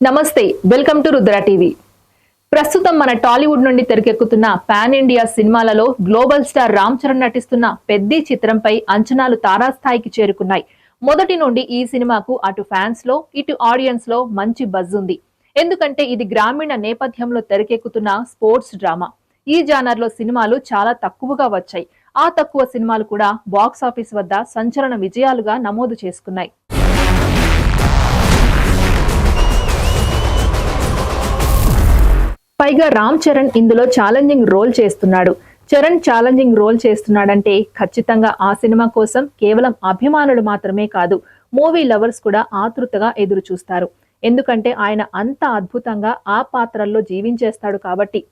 నమస్తే welcome to Rudra TV. ప్రస్తుతం మన టాలీవుడ్ నుండి తెరకెక్కుతున్న పాన్ ఇండియా సినిమాలలో గ్లోబల్ స్టార్ రామ్ చరణ్ నటిస్తున్న పెద్ది చిత్రంపై అంచనాలు తారాస్థాయికి చేరుకున్నాయి. మొదటి నుండి ఈ సినిమాకు అటు ఫ్యాన్స్లో ఇటు ఆడియన్స్లో మంచి బజ్ ఉంది. ఎందుకంటే ఇది గ్రామీణ నేపథ్యంలో తెరకెక్కుతున్న స్పోర్ట్స్ డ్రామా. ఈ జానర్లో సినిమాలు చాలా తక్కువగా వచ్చాయి. ఆ తక్కువ సినిమాలు కూడా బాక్స్ ఆఫీస్ వద్ద సంచలన విజయాలుగా నమోదు చేసుకున్నాయి. పైగా రామ్ చరణ్ ఇందులో ఛాలెంజింగ్ రోల్ చేస్తున్నాడు. చరణ్ ఛాలెంజింగ్ రోల్ చేస్తున్నాడంటే ఖచ్చితంగా ఆ సినిమా కోసం కేవలం అభిమానులు మాత్రమే కాదు మూవీ లవర్స్ కూడా ఆతృతగా ఎదురు చూస్తారు ఎందుకంటే ఆయన అంత అద్భుతంగా ఆ పాత్రల్లో జీవించేస్తాడు కాబట్టి.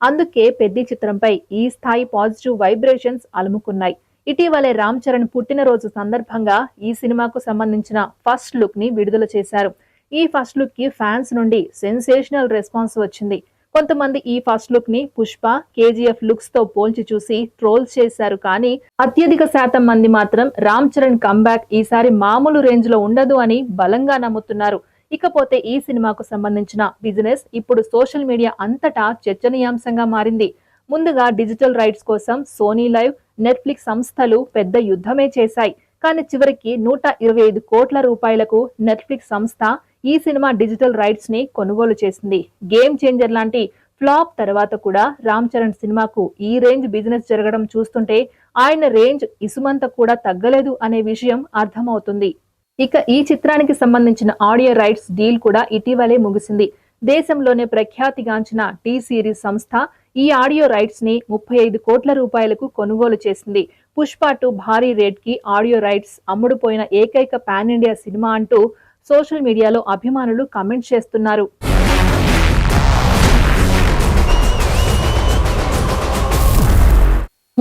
అందుకే పెద్ద చిత్రంపై ఈ స్థాయి పాజిటివ్ వైబ్రేషన్స్ అలుముకున్నాయి. ఇటీవలే రామ్ చరణ్ పుట్టినరోజు సందర్భంగా ఈ సినిమాకు సంబంధించిన ఫస్ట్ లుక్ని విడుదల చేశారు. ఈ ఫస్ట్ లుక్కి ఫ్యాన్స్ నుండి సెన్సేషనల్ రెస్పాన్స్ వచ్చింది. కొంతమంది ఈ ఫస్ట్ లుక్ని పుష్ప కేజీఎఫ్ లుక్స్తో పోల్చి చూసి ట్రోల్స్ చేశారు. కానీ అత్యధిక శాతం మంది మాత్రం రామ్ చరణ్ కంబ్యాక్ ఈసారి మామూలు రేంజ్లో ఉండదు అని బలంగా నమ్ముతున్నారు. ఇకపోతే ఈ సినిమాకు సంబంధించిన బిజినెస్ ఇప్పుడు సోషల్ మీడియా అంతటా చర్చనీయాంశంగా మారింది. ముందుగా డిజిటల్ రైట్స్ కోసం సోనీ లైవ్ నెట్ఫ్లిక్స్ సంస్థలు పెద్ద యుద్ధమే చేశాయి. కానీ చివరికి నూట ఇరవై ఐదు కోట్ల రూపాయలకు నెట్ఫ్లిక్స్ సంస్థ ఈ సినిమా డిజిటల్ రైట్స్ని కొనుగోలు చేసింది. గేమ్ చేంజర్ లాంటి ఫ్లాప్ తర్వాత కూడా రామ్ చరణ్ సినిమాకు ఈ రేంజ్ బిజినెస్ జరగడం చూస్తుంటే ఆయన రేంజ్ ఇసుమంత కూడా తగ్గలేదు అనే విషయం అర్థమవుతుంది. ఇక ఈ చిత్రానికి సంబంధించిన ఆడియో రైట్స్ డీల్ కూడా ఇటీవలే ముగిసింది. దేశంలోనే ప్రఖ్యాతిగాంచిన టీ సిరీస్ సంస్థ ఈ ఆడియో రైట్స్ని ముప్పై ఐదు కోట్ల రూపాయలకు కొనుగోలు చేసింది. పుష్ప టు భారీ రేట్కి ఆడియో రైట్స్ అమ్ముడుపోయిన ఏకైక పాన్ ఇండియా సినిమా అంటూ సోషల్ మీడియాలో అభిమానులు కమెంట్ చేస్తున్నారు.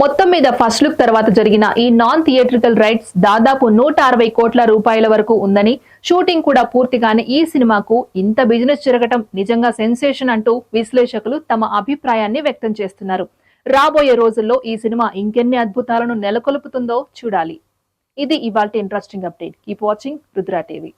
మొత్తం మీద ఫస్ట్ లుక్ తర్వాత జరిగిన ఈ నాన్ థియేట్రికల్ రైట్స్ దాదాపు నూట అరవై కోట్ల రూపాయల వరకు ఉందని షూటింగ్ కూడా పూర్తిగానే ఈ సినిమాకు ఇంత బిజినెస్ జరగటం నిజంగా సెన్సేషన్ అంటూ విశ్లేషకులు తమ అభిప్రాయాన్ని వ్యక్తం చేస్తున్నారు. రాబోయే రోజుల్లో ఈ సినిమా ఇంకెన్ని అద్భుతాలను నెలకొల్పుతుందో చూడాలి. ఇది ఇవాళ interesting update. Keep watching Rudra TV.